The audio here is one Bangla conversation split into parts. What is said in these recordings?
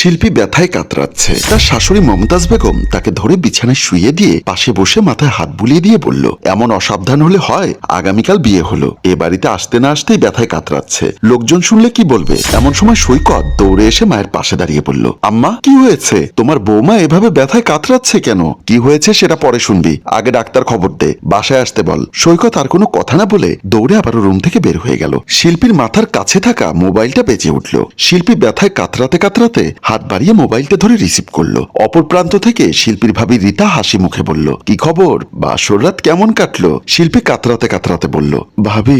শিল্পী ব্যথায় কাতরাচ্ছে। তার শাশুড়ি মমতাজ বেগম তাকে ধরে বিছানায় শুয়ে দিয়ে পাশে বসে মাথায় হাত বুলিয়ে দিয়ে বলল, এমন অসাবধান হলে হয়, আগামীকাল বিয়ে হলো। এ বাড়িতে আসতে না আসতেই ব্যথায় কাতরাচ্ছে। লোকজন শুনলে কি বলবে? এমন সময় সৈকত দৌড়ে এসে মায়ের পাশে দাঁড়িয়ে বলল, আম্মা, কি হয়েছে? তোমার বৌমা এভাবে ব্যথায় কাতরাচ্ছে কেন? কি হয়েছে সেটা পরে শুনবি। আগে ডাক্তার খবর দে, বাসায় আসতে বল। সৈকত আর কোনো কথা না বলে দৌড়ে আবারও রুম থেকে বের হয়ে গেল। শিল্পীর মাথার কাছে থাকা মোবাইলটা বেজে উঠল। শিল্পী ব্যথায় কাতরাতে কাতরাতে হাত বাড়িয়ে মোবাইলটা ধরে রিসিভ করল। অপর প্রান্ত থেকে শিল্পীর ভাবি রীতা হাসি মুখে বলল, কি খবর? বাসর রাত কেমন কাটলো? শিল্পী কাতরাতে কাতরাতে বলল, ভাবি,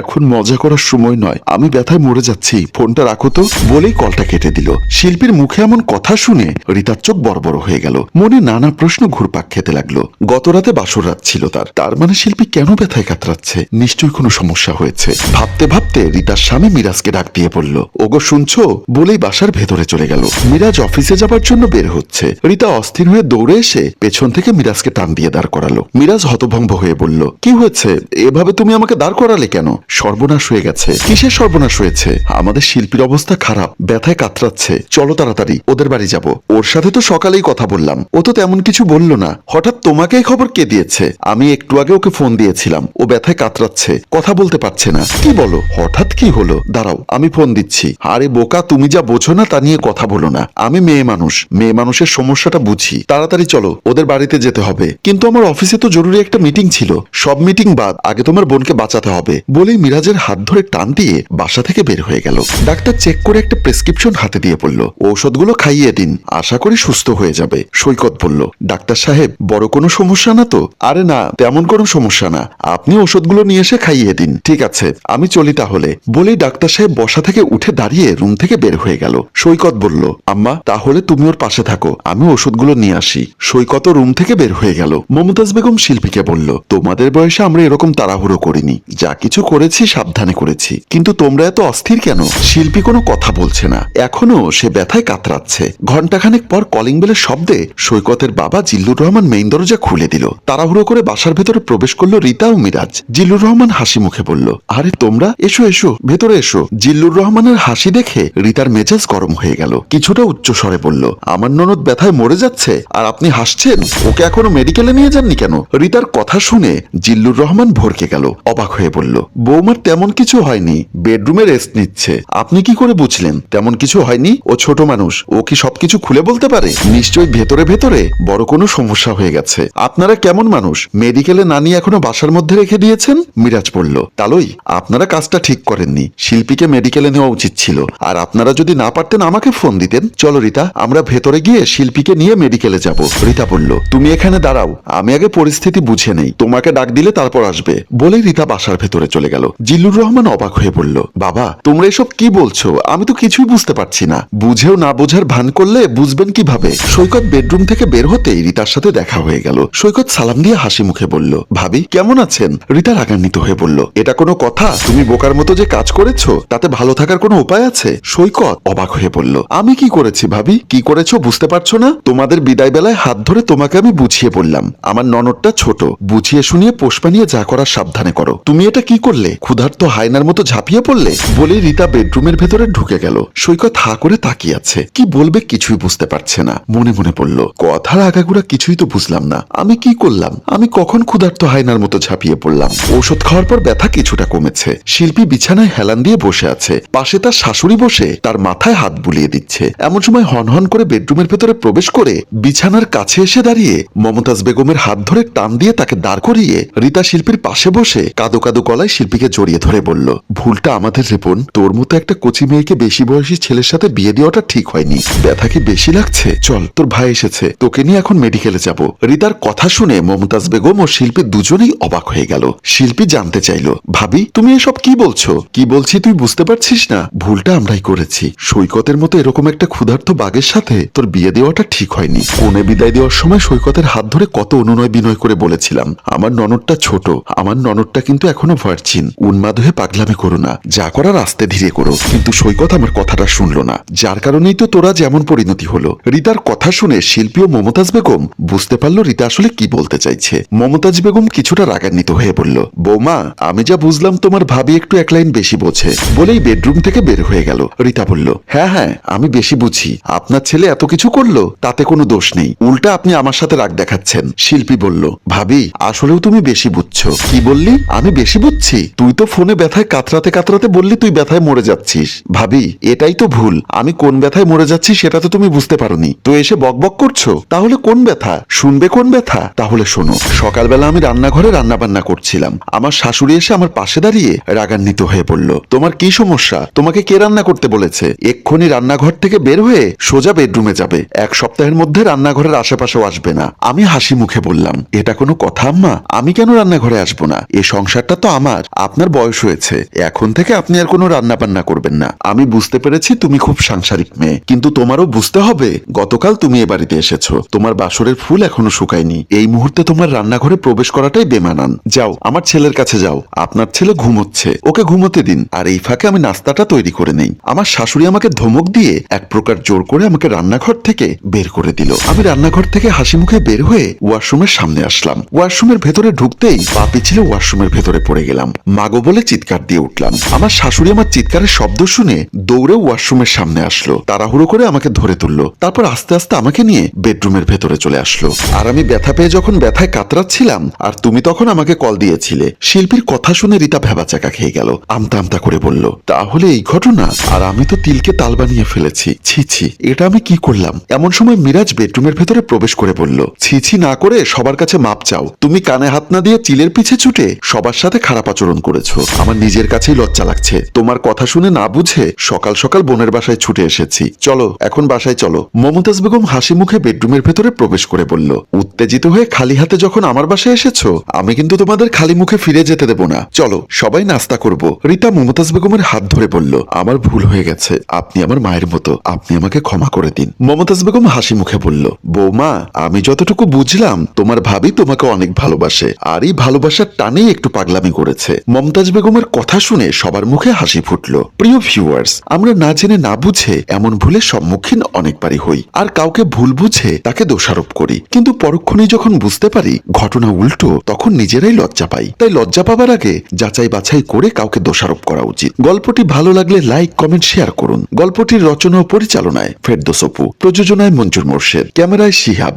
এখন মজা করার সময় নয়। আমি ব্যথায় মরে যাচ্ছি। ফোনটা রাখো তো। বলেই কলটা কেটে দিল। শিল্পীর মুখে এমন কথা শুনে রীতার চোখ বড় বড় হয়ে গেল। মনে নানা প্রশ্ন ঘুরপাক খেতে লাগল। গত রাতে বাসর রাত ছিল তার। তার মানে শিল্পী কেন ব্যথায় কাতরাচ্ছে? নিশ্চয়ই কোনো সমস্যা হয়েছে। ভাবতে ভাবতে রীতার স্বামী মিরাজকে ডাক দিয়ে বলল, ওগো, শুনছো? বলেই বাসার ভেতরে চলে গেল। মিরাজ অফিসে যাবার জন্য বের হচ্ছে। রীতা অস্থির হয়ে দৌড়ে এসে পেছন থেকে মিরাজকে টান দিয়ে দাঁড় করালো। মিরাজ হতভম্ব হয়ে বলল, কি হয়েছে? এভাবে তুমি আমাকে দাঁড় করালে কেন? সর্বনাশ হয়ে গেছে। কিসের সর্বনাশ হয়েছে? আমাদের শিল্পীর অবস্থা খারাপ, ব্যথায় কাতরাচ্ছে। চলো তাড়াতাড়ি, ওদের বাড়ি যাব। ওর সাথে তো সকালেই কথা বললাম। ও তো তেমন কিছু বলল না। হঠাৎ তোমাকে এই খবর কে দিয়েছে? আমি একটু আগে ওকে ফোন দিয়েছিলাম। ও ব্যথায় কাতরাচ্ছে, কথা বলতে পারছে না। কি বলো? হঠাৎ কি হলো? দাঁড়াও, আমি ফোন দিচ্ছি। আরে বোকা, তুমি যা বোঝো না তা নিয়ে কথা বলো। না। আমি মেয়ে মানুষ। মেয়ে মানুষের সমস্যাটা বুঝি। তাড়াতাড়ি চলো, ওদের বাড়িতে যেতে হবে। কিন্তু আমার অফিসে তো জরুরি একটা মিটিং ছিল। সব মিটিং বাদ, আগে তোমার বোনকে বাঁচাতে হবে। বলেই মিরাজের হাত ধরে টান দিয়ে বাসা থেকে বের হয়ে গেল। ডাক্তার চেক করে একটা প্রেসক্রিপশন হাতে দিয়ে বলল, ঔষধগুলো খাইয়ে দিন, আশা করি সুস্থ হয়ে যাবে। সৈকত বলল, ডাক্তার সাহেব, বড় কোনো সমস্যা না তো? আরে না, তেমন কোনো সমস্যা না। আপনি ওষুধগুলো নিয়ে এসে খাইয়ে দিন। ঠিক আছে, আমি চলি তাহলে। বলেই ডাক্তার সাহেব বসা থেকে উঠে দাঁড়িয়ে রুম থেকে বের হয়ে গেল। সৈকত বলল আম্মা, তাহলে তুমি ওর পাশে থাকো, আমি ওষুধগুলো নিয়ে আসি। সৈকত রুম থেকে বের হয়ে গেল। মমতাজ বেগম শিল্পীকে বলল, তোমাদের বয়সে আমরা এরকম তাড়াহুড়ো করিনি। যা কিছু করেছি, সাবধানে করেছি। কিন্তু তোমরা এত অস্থির কেন? শিল্পী কোনো কথা বলছে না। এখনও সে ব্যথায় কাতরাচ্ছে। ঘন্টাখানেক পর কলিং বেলের শব্দে সৈকতের বাবা জিল্লুর রহমান মেইন দরজা খুলে দিল। তাড়াহুড়ো করে বাসার ভেতরে প্রবেশ করল রীতা ও মিরাজ। জিল্লুর রহমান হাসি মুখে বলল, আরে তোমরা, এসো এসো, ভেতরে এসো। জিল্লুর রহমানের হাসি দেখে রীতার মেজাজ গরম হয়ে গেল। কিছুটা উচ্চ স্বরে বলল, আমার ননদ ব্যথায় মরে যাচ্ছে, আর আপনি হাসছেন? ওকে এখনও মেডিকেলে নিয়ে যাননি কেন? রিতার কথা শুনে জিল্লুর রহমান ভরকে গেল, অবাক হয়ে বলল, বৌমার তেমন কিছু হয়নি, বেডরুমে রেস্ট নিচ্ছে। আপনি কি করে বুঝলেন? তেমন কিছু হয়নি? ও ছোট মানুষ, ও কি সবকিছু খুলে বলতে পারে? নিশ্চয়ই ভেতরে ভেতরে বড় কোনো সমস্যা হয়ে গেছে। আপনারা কেমন মানুষ? মেডিকেলে না নিয়ে এখনও বাসার মধ্যে রেখে দিয়েছেন? মিরাজ বলল, তালই, আপনারা কাজটা ঠিক করেননি। শিল্পীকে মেডিকেলে নেওয়া উচিত ছিল, আর আপনারা যদি না পারতেন আমাকে ফোন দিতেন। চলো রীতা, আমরা ভেতরে গিয়ে শিল্পীকে নিয়ে মেডিকেলে যাব। রীতা বলল, তুমি এখানে দাঁড়াও, আমি আগে পরিস্থিতি বুঝে নেই। তোমাকে ডাক দিলে তারপর আসবে। বলেই রীতা বাসার ভেতরে চলে গেল। জিল্লুর রহমান অবাক হয়ে বলল, বাবা, তোমরা এসব কি বলছো? আমি তো কিছুই বুঝতে পারছি না। বুঝেও না বোঝার ভান করলে বুঝবেন কীভাবে? সৈকত বেডরুম থেকে বের হতেই রীতার সাথে দেখা হয়ে গেল। সৈকত সালাম দিয়ে হাসি মুখে বলল, ভাবি, কেমন আছেন? রিতা রাগান্বিত হয়ে বলল, এটা কোনো কথা? তুমি বোকার মতো যে কাজ করেছ, তাতে ভালো থাকার কোনো উপায় আছে? সৈকত অবাক হয়ে বলল, আমি কি করেছি ভাবি? কি করেছ বুঝতে পারছ না? তোমাদের বিদায় বেলায় হাত ধরে তোমাকে আমি বুঝিয়ে বললাম। আমার ননদটা ছোট। বুঝিয়ে শুনিয়ে পোষপা নিয়ে যা করার সাবধানে করো। তুমি এটা কি করলে? ক্ষুধার্ত হায়নার মতো ঝাঁপিয়ে পড়লে? বলে রীতা বেডরুমের ভেতরে ঢুকে গেল। সৈকত হা করে তাকিয়ে আছে। কি বলবে কিছুই বুঝতে পারছে না। মনে মনে বলল কথার আগাগুড়া কিছুই তো বুঝলাম না। আমি কি করলাম? আমি কখন ক্ষুধার্ত হায়নার মতো ঝাঁপিয়ে পড়লাম? ঔষধ খাওয়ার পর ব্যথা কিছুটা কমেছে। শিল্পী বিছানায় হেলান দিয়ে বসে আছে। পাশে তার শাশুড়ি বসে তার মাথায় হাত বুলিয়ে দিচ্ছে। এমন সময় হনহন করে বেডরুমের ভেতরে প্রবেশ করে বিছানার কাছে এসে দাঁড়িয়ে মমতাজ বেগমের হাত ধরে টান দিয়ে তাকে দাঁড় করিয়ে রীতা শিল্পীর পাশে বসে কাদো কাদো গলায় শিল্পীকে জড়িয়ে ধরে বলল, ভুলটা আমাদের রেপন তোর মতো একটা কচি মেয়েকে বেশি বয়সী ছেলের সাথে বিয়ে দেওয়াটা ঠিক হয়নি। ব্যথা কি বেশি লাগছে? চল, তোর ভাই এসেছে, তোকে নিয়ে এখন মেডিকেলে যাব। রিতার কথা শুনে মমতাজ বেগম ও শিল্পী দুজনেই অবাক হয়ে গেল। শিল্পী জানতে চাইল, ভাবি, তুমি এসব কি বলছো? কি বলছি তুই বুঝতে পারছিস না? ভুলটা আমরাই করেছি। সৈকতের মতো এরকম একটা ক্ষুধার্ত বাঘের সাথে তোর বিয়ে দেওয়াটা ঠিক হয়নি। কোনে বিদায় দেওয়ার সময় সৈকতের হাত ধরে কত অনুনয় বিনয় করে বলেছিলাম, আমার ননদটা ছোট, আমার ননদটা কিন্তু এখনও ভার্চিন উন্মাদ হয়ে পাগলামি করো না, যা করার আস্তে ধীরে করো। কিন্তু সৈকত আমার কথাটা শুনলো না। যার কারণেই তো তোরা যেমন পরিণতি হলো। রিতার কথা শুনে শিল্পী ও মমতাজ বেগম বুঝতে পারল রিতা আসলে কি বলতে চাইছে। মমতাজ বেগম কিছুটা রাগান্বিত হয়ে বলল, বৌমা, আমি যা বুঝলাম তোমার ভাবি একটু এক লাইন বেশি বোঝে। বলেই বেডরুম থেকে বের হয়ে গেল। রিতা বলল হ্যাঁ হ্যাঁ আমি বেশি বুঝি। আপনার ছেলে এত কিছু করল, তাতে কোনো দোষ নেই। উল্টা আপনি আমার সাথে রাগ দেখাচ্ছেন। শিল্পী বলল, ভাবি, আসলেও তুমি বেশি বুঝছ। কি বললি? আমি বেশি বুঝছি। তুই তো ফোনে ব্যথায় কাতরাতে কাতরাতে বললি তুই ব্যথায় মরে যাচ্ছিস। ভাবি, এটাই তো ভুল। আমি কোন ব্যথায় মরে যাচ্ছি সেটা তো তুমি বুঝতে পারোনি। তো এসে বকবক করছ? তাহলে কোন ব্যথা? শুনবে কোন ব্যথা? তাহলে শোনো, সকালবেলা আমি রান্নাঘরে রান্না বান্না করছিলাম। আমার শাশুড়ি এসে আমার পাশে দাঁড়িয়ে রাগান্বিত হয়ে পড়ল তোমার কি সমস্যা? তোমাকে কে রান্না করতে বলেছে? এক্ষুনি রান্নাঘর থেকে বের হয়ে সোজা বেডরুমে যাবে। এক সপ্তাহের মধ্যে রান্নাঘরের আশেপাশেও আসবে না। আমি হাসি মুখে বললাম, এটা কোনো কথা, আম্মা? আমি কেন রান্নাঘরে আসব না? এই সংসারটা তো আমার। আপনার বয়স হয়েছে। এখন থেকে আপনি আর কোনো রান্না বান্না করবেন না। আমি বুঝতে পেরেছি তুমি খুব সাংসারিক মেয়ে। কিন্তু তোমারও বুঝতে হবে, গতকাল তুমি এ বাড়িতে এসেছ। তোমার বাসরের ফুল এখনও শুকায়নি। এই মুহূর্তে তোমার রান্নাঘরে প্রবেশ করাটাই বেমানান। যাও, আমার ছেলের কাছে যাও। আপনার ছেলে ঘুমোচ্ছে। ওকে ঘুমোতে দিন। আর এই ফাঁকে আমি নাস্তাটা তৈরি করে নেই। আমার শাশুড়ি আমাকে ধমক দিয়ে এক প্রকার জোর করে আমাকে রান্নাঘর থেকে বের করে দিল। আমি রান্নাঘর থেকে হাসি মুখে বের হয়ে ওয়াশরুমের সামনে আসলাম। ওয়াশরুমের ভেতরে ঢুকতেই পা পিছলে ওয়াশরুমের ভেতরে পড়ে গেলাম। মাগো বলে চিৎকার দিয়ে উঠলাম। আমার শাশুড়ি আমার চিৎকারের শব্দ শুনে দৌড়ে ওয়াশরুমের সামনে আসলো। তাড়াহুড়ো করে আমাকে ধরে তুললো। তারপর আস্তে আস্তে আমাকে নিয়ে বেডরুমের ভেতরে চলে আসলো। আর আমি ব্যথা পেয়ে যখন ব্যথায় কাতরাচ্ছিলাম, আর তুমি তখন আমাকে কল দিয়েছিলে। শিল্পীর কথা শুনে রীতা ভেবাচাকা খেয়ে গেল। আমতা আমতা করে বলল, তাহলে এই ঘটনা, আর আমি তো তিলকে তাল বানিয়ে ফেলেছি। ছি ছি এটা আমি কি করলাম? এমন সময় মিরাজ বেডরুমের ভেতরে প্রবেশ করে বলল, ছি ছি না করে সবার কাছে মাপ চাও। তুমি কানে হাত না দিয়ে চিলের পিছে ছুটে সবার সাথে খারাপ আচরণ করেছ। আমার নিজের কাছেই লজ্জা লাগছে। তোমার কথা শুনে না বুঝে সকাল সকাল বোনের বাসায় ছুটে এসেছি। চলো, এখন বাসায় চলো। মমতাজ বেগম হাসি মুখে বেডরুমের ভেতরে প্রবেশ করে বলল, উত্তেজিত হয়ে খালি হাতে যখন আমার বাসায় এসেছ, আমি কিন্তু তোমাদের খালি মুখে ফিরে যেতে দেব না। চলো, সবাই নাস্তা করব। রীতা মমতাজ বেগমের হাত ধরে বলল, আমার ভুল হয়ে গেছে। আপনি আমার মায়ের মতো। আপনি আমাকে ক্ষমা করে দিন। মমতাজ বেগম হাসি মুখে বলল, বৌমা, আমি যতটুকু বুঝলাম, তোমার ভাবি তোমাকে অনেক ভালোবাসে, আর এই ভালোবাসার টানেই একটু পাগলামি করেছে। মমতাজ বেগমের কথা শুনে সবার মুখে হাসি ফুটল। প্রিয় ভিউয়ার্স আমরা না জেনে না বুঝে এমন ভুলের সম্মুখীন অনেকবারই হই, আর কাউকে ভুল বুঝে তাকে দোষারোপ করি। কিন্তু পরক্ষণেই যখন বুঝতে পারি, ঘটনা উল্টো, তখন নিজেরাই লজ্জা পাই। তাই লজ্জা পাবার আগে যাচাই বাছাই করে কাউকে দোষারোপ করা উচিত। গল্পটি ভালো লাগলে লাইক কমেন্ট শেয়ার করুন। গল্পটির রচনা পরিচালনায় ফেরদোস অপু প্রযোজনায় মঞ্জুর মোর্শেদ ক্যামেরায় শিহাব।